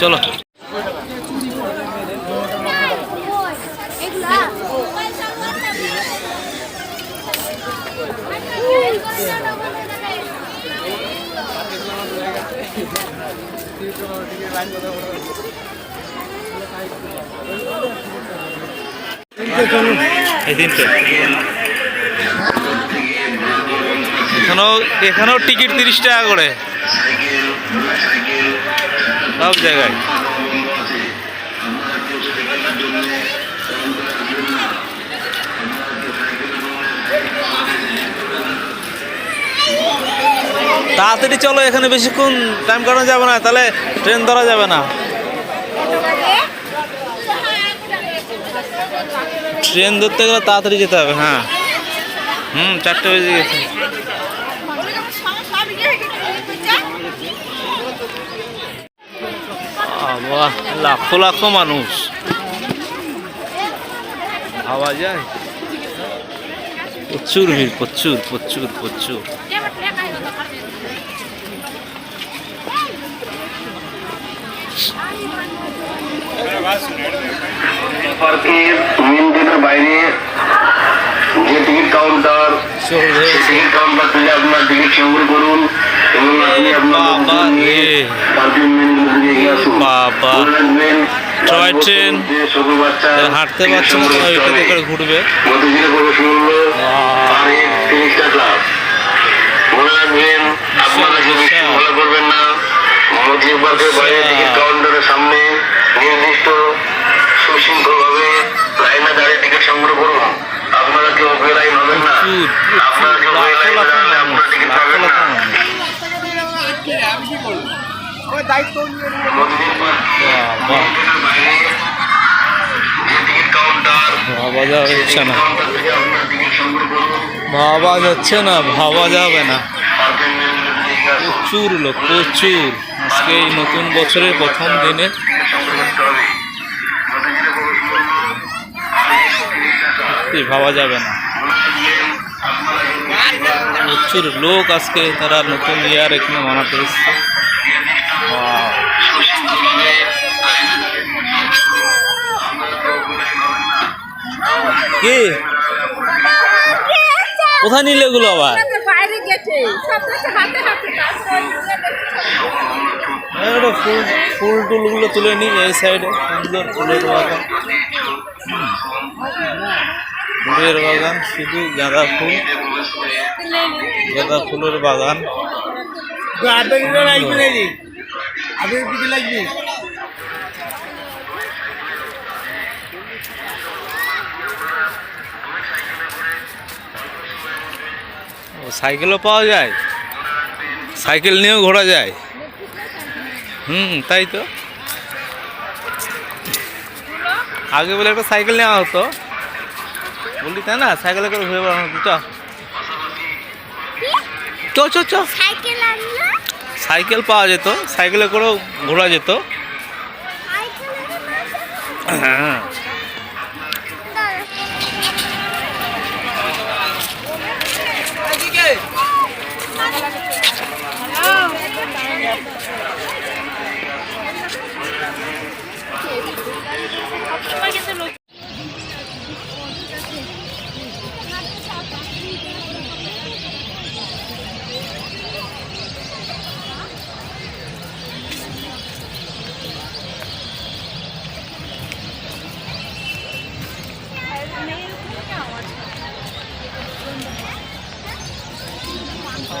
চলো এখানেও টিকিট তিরিশ টাকা করে। সব জায়গায়। তাড়াতাড়ি চলো, এখানে বেশিক্ষণ টাইম কাটানো যাবে না, তাহলে ট্রেন ধরা যাবে না। ট্রেন ধরতে গেলে তাড়াতাড়ি যেতে হবে হ্যাঁ। হুম, চারটে বেজে গেছে। লাখো লাখো মানুষ। ভাবা যায়? প্রচুর ভিড়, প্রচুর প্রচুর প্রচুর। পার্কের মেন গেটের বাইরে যে টিকিট কাউন্টার সেই টিকিট কাউন্টার থেকে আপনার টিকিট সংগ্রহ করুন এবং আপনি আপনার বাবা লোকজন নিয়ে পার্কের মেন গেটে দিয়ে এগিয়ে আসুন। মনে রাখবেন টয় ট্রেন। বাচ্চা হাঁটতে পারছে না ঘুরবে। মধ্যে প্রবেশ মূল্য ভাবা যাচ্ছে না। ভাবা যাচ্ছে না, ভাবা যাবে না। প্রচুর লোক, প্রচুর। আজকে এই নতুন বছরের প্রথম দিনে। ভাবা যাবে না। প্রচুর লোক আজকে তারা নতুন ইয়ার এখানে মানাতে এসছে. কি? কোথায় নিলে এগুলো আবার? ফুল ফুল টুলগুলো তুলে নিই এই সাইডে সুন্দর ফুলের বাগান। ফুলের বাগান শুধু গাঁদা ফুল। গাঁদা ফুলের বাগান। সাইকেলও পাওয়া যায়। সাইকেল নিয়েও ঘোরা যায়। হুম, তাই তো। আগে বলে একটা সাইকেল নেওয়া হতো। বললি তাই না, সাইকেলে করে ঘুরে বেড়ানো হতো। চ চ চ সাইকেল পাওয়া যেত সাইকেলে করেও ঘোরা যেত। হ্যাঁ।